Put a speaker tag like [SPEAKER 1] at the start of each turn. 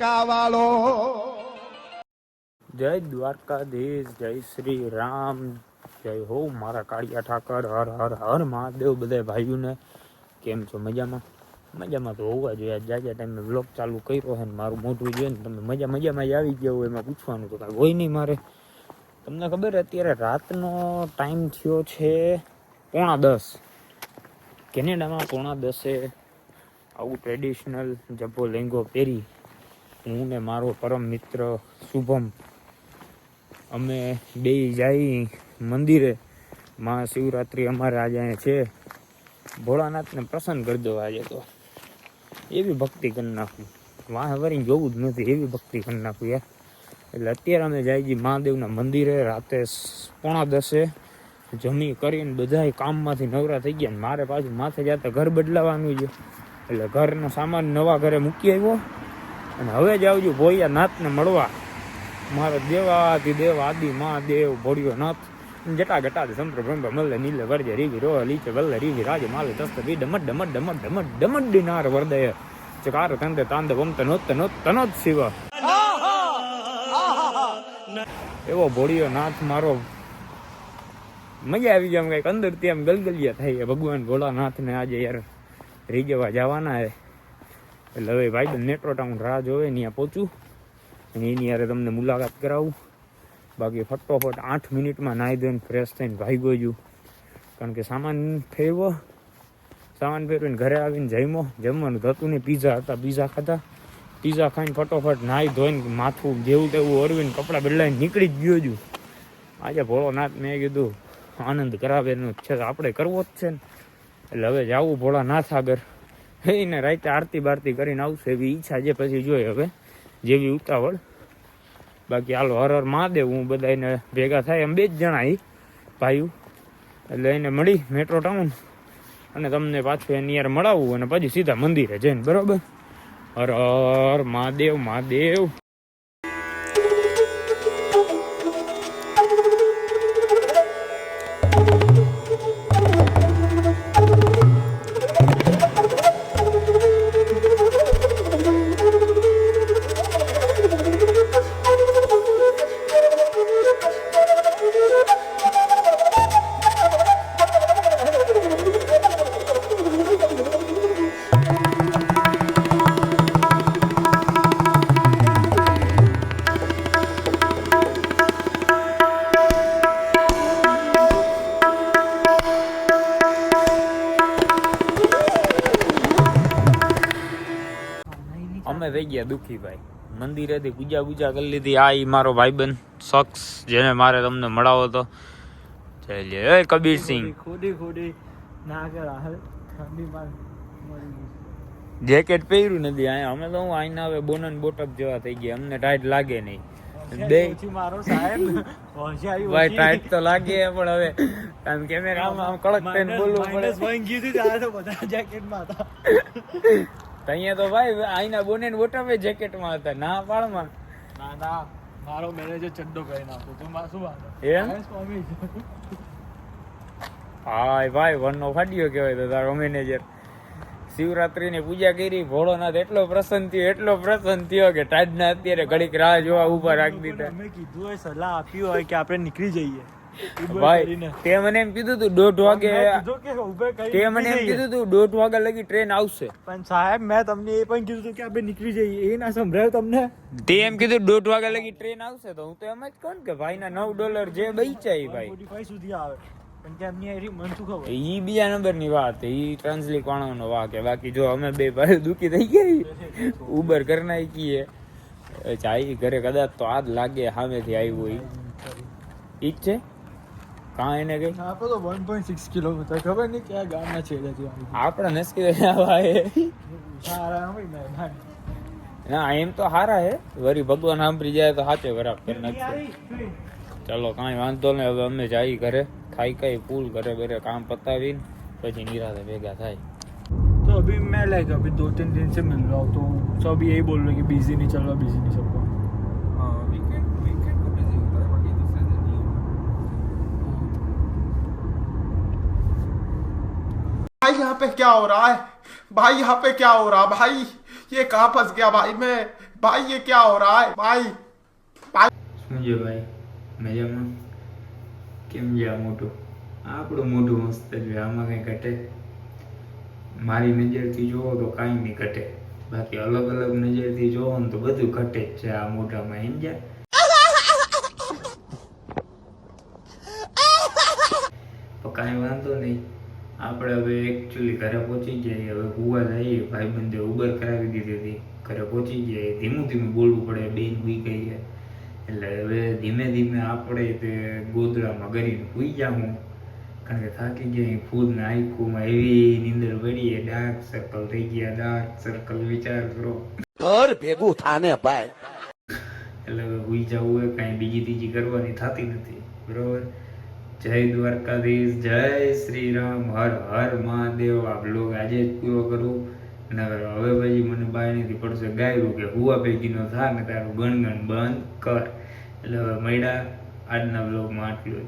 [SPEAKER 1] દ્વારકા વાળો
[SPEAKER 2] જય દ્વારકાધીશ, જય શ્રી રામ જય હો મારા કાળિયા ઠાકર, હર હર હર મહાદેવ બધા ભાઈઓને. કેમ છો મજામાં? મજામાં તો હોવા જોઈએ. જાજા ટાઈમે બ્લોગ ચાલુ કર્યો હોય ને મારું મોટું જોઈએ ને તમે મજા મજામાં જ આવી ગયા હોય એમાં પૂછવાનું તો કાંઈ હોય નહીં મારે. તમને ખબર અત્યારે રાતનો ટાઈમ થયો છે પોણા દસ. કેનેડામાં પોણા દસે આવું ટ્રેડિશનલ જબ્બો લેંગો પહેરી હું ને મારો પરમ મિત્ર શુભમ, અમે બે જઈ મંદિરે. મહાશિવરાત્રિ અમારે આજે અહીંયા છે. ભોળાનાથને પ્રસન્ન કરી દો આજે તો. એવી ભક્તિ કરી નાખું. વાહ વરી જોવું જ નથી, એવી ભક્તિ કરી નાખું યાર. એટલે અત્યારે અમે જાય છીએ મહાદેવના મંદિરે, રાતે પોણા દસે જમી કરીને બધાય કામમાંથી નવરા થઈ ગયા મારે પાછું માથે જતા ઘર બદલાવાનું છે. એટલે ઘરનો સામાન નવા ઘરે મૂકી આવ્યો. અને હવે જાઉં છું ભોયા નાથને મળવા. મારો દેવાથી દેવ આદિ મહાદેવ ભોળિયો નાથ જટા ગટા સંપ્ર બ્રહ્મ મલ્લે, નીલે વર્જે, રીવી રોહ, લીચે વલ્લે, રીવી રાજ માલ તસ્ત, વી ડમટ ડમટ ડમટ ડમટ ડમટ ડિનાર વરદય. ચકાર તંદ તાંદ વમત તનો તનો તનોત, શિવ. એવો ભોળિયો નાથ મારો. મજા આવી જાય કંઈક અંદર ત્યાં ગલગલિયા થાય ભગવાન ભોળાનાથને આજે યાર. રીજવા જવાના હે. એટલે હવે ભાઈ મેટ્રો ટાઉન રાહ જોવે ત્યાં પહોંચું અને એની યારે તમને મુલાકાત કરાવું. બાકી ફટોફટ આઠ મિનિટમાં નાહી ધોઈને ફ્રેશ થઈને ભાઈ ગયું કારણ કે સામાન ફેરવો, સામાન ફેરવીને ઘરે આવીને જમ્યો. જમવાનું થતું નહીં પીઝા હતા, પીઝા ખાતા પીઝા ખાઈને ફટોફટ નાહી ધોઈને માથું જેવું તેવું ઓરવીને કપડાં બદલાઈને નીકળી જ ગયો છું. આજે ભોળોનાથ મેં કીધું, આનંદ કરાવે એનું છે, આપણે કરવો જ છે ને. એટલે હવે જાવું ભોળાનાથ આગળ. એને રાતે આરતી બારતી કરીને આવશે એવી ઈચ્છા છે. પછી જોઈએ હવે જેવી ઉતાવળ. બાકી હાલો, હર હર મહાદેવ, હું બધા એને ભેગા થાય એમ બે જ જણા એ ભાઈઓ. એટલે એને મળી મેટ્રો ટાઉન અને તમને પાછું એની યાર મળાવવું અને પછી સીધા મંદિરે જઈને, બરાબર? હર હર મહાદેવ મહાદેવ. અમે થઈ ગયા દુઃખીભાઈ. મંદિરેથી પૂજા પૂજા કરી લીધી. આ એ મારો ભાઈબંધ શખ્સ જેને મારે તમને મળાવો તો. લે. એ કબીરસિંહ
[SPEAKER 3] ખોડી ના
[SPEAKER 2] જેકેટ પહેર્યું નથી અહીંયા. અમે તો હું આઈના હવે બોનન બોટક જેવા થઈ ગયા. અમને ટાઈટ લાગે નહીં. બે
[SPEAKER 3] મારો સાહેબ.
[SPEAKER 2] ભાઈ ટાઈટ તો લાગે પણ હવે કેમેરામાં કડક થઈને બોલવું પડે.
[SPEAKER 3] ગયું તો બધા જેકેટમાં હતા.
[SPEAKER 2] તો અહીંયા તો ભાઈ આઈના બોનેન બોટપે જેકેટમાં હતા. ના પાડમાં.
[SPEAKER 3] ના ના. મારો મેનેજર ચડ્ડો કરી નાખો. તું માં શું વાત
[SPEAKER 2] એમ? હાય ભાઈ વનનો ફાડ્યો કહેવાય તો તારો મેનેજર શિવરાત્રીની પૂજા કરી ભોળોનાથ એટલો પ્રસન્ન થયો એટલો પ્રસન્ન થયો કે ટાઈડના અત્યારે ઘડીક રાહ જોવા ઊભા રાખી દીધા.
[SPEAKER 3] અમે કીધું હોય સલાહ આપી હોય કે આપણે નીકળી જઈએ.
[SPEAKER 2] ભાઈ તે મને એમ કીધું તું દોઢ વાગે તે મને એમ કીધું તું દોઢ વાગ્યા લગી ટ્રેન આવશે.
[SPEAKER 3] પણ સાહેબ મેં તમને એ પણ કીધું હતું કે આપણે નીકળી જઈએ. એ ના સંભળાયું તમને.
[SPEAKER 2] તે એમ કીધું દોઢ વાગ્યા લગી ટ્રેન આવશે તો હું તો એમ જ કહું કે ભાઈ ના નવ ડોલર જે બચાય ભાઈ.
[SPEAKER 3] સુધી આવે.
[SPEAKER 2] ઈ બીજા નંબરની વાત ઈ ટ્રાન્સલી કોણાનો વાક હે બાકી જો અમે બે ભાઈ દુખી થઈ ગયા ઉબર કરી નાખીએ. ચાઈ ઘરે કદાચ તો આજ લાગે સામેથી આવ્યું ઈ ઈ છે? કાં એને કઈ
[SPEAKER 3] આપણે તો 1.6 કિલોમીટર ખબર નહીં ક્યાં ગામના છેડેથી આવી
[SPEAKER 2] આપણે નસકી આવા હે
[SPEAKER 3] સારા હોય મહેમાન
[SPEAKER 2] ના એમ તો હારા હે વરી ભગવાન સાંભળી જાય તો સાચે ખરાબ કરી નાખશે ચલો કાંઈ વાંધો નહીં હવે અમે જઈ ઘરે ખાઈ ખાઈ ફૂલ ઘરે ઘરે કામ પતાવીને પછી નિરાતે ભેગા થાય
[SPEAKER 3] तो अभी मैं लाइक अभी दो तीन दिन से मिल रहा हूँ तो सब यही बोल रहे हैं कि बिजी नहीं चल रहा बिजी नहीं चल रहा
[SPEAKER 1] भाई यहाँ पे क्या हो रहा है भाई यहाँ पे क्या हो रहा भाई ये कहाँ फंस गया भाई मैं भाई ये क्या हो रहा है भाई
[SPEAKER 2] શું છે ભાઈ મજામાં કેમ છે આ મોટું આપણું મોઢું મસ્ત છે આમાં કંઈ ઘટે મારી નજરથી જોવો તો કાંઈ નહીં ઘટે બાકી અલગ અલગ નજરથી જોવો ને તો બધું ઘટે જ છે આ મોઢામાં એમ આપણે હવે એકચ્યુઅલી ઘરે પહોંચી જઈએ હવે હુવા જઈએ. ભાઈબંધે ઉબર કરાવી દીધી હતી. ઘરે પહોંચી જઈએ ધીમું ધીમું બોલવું પડે. બેન હુઈ ગઈ એટલે હવે ધીમે ધીમે આપણે તે ગોદડામાં ગરીને હુઈ જાઉં કારણ કે થાકી ગયા ફૂલ ને આંખોમાં એવી નીંદર પડી ડાર્ક સર્કલ થઈ ગયા. ડાર્ક સર્કલ વિચાર કરો.
[SPEAKER 4] ઘર ભેગું થાને ભાઈ.
[SPEAKER 2] એટલે હવે હુઈ જવું હોય. કાંઈ બીજી ત્રીજી કરવાની થતી નથી. બરોબર? જય દ્વારકાધીશ, જય શ્રી રામ હર હર મહાદેવ. આ બ્લોગ આજે જ પૂરો કરું. અને હવે પછી મને બાયણીથી પડશે ગાયું કે હુવા પૈકીનો થા ને તારું ગણગણ બંધ કર. એટલે હવે મળ્યા આજના બ્લોગમાં આટલું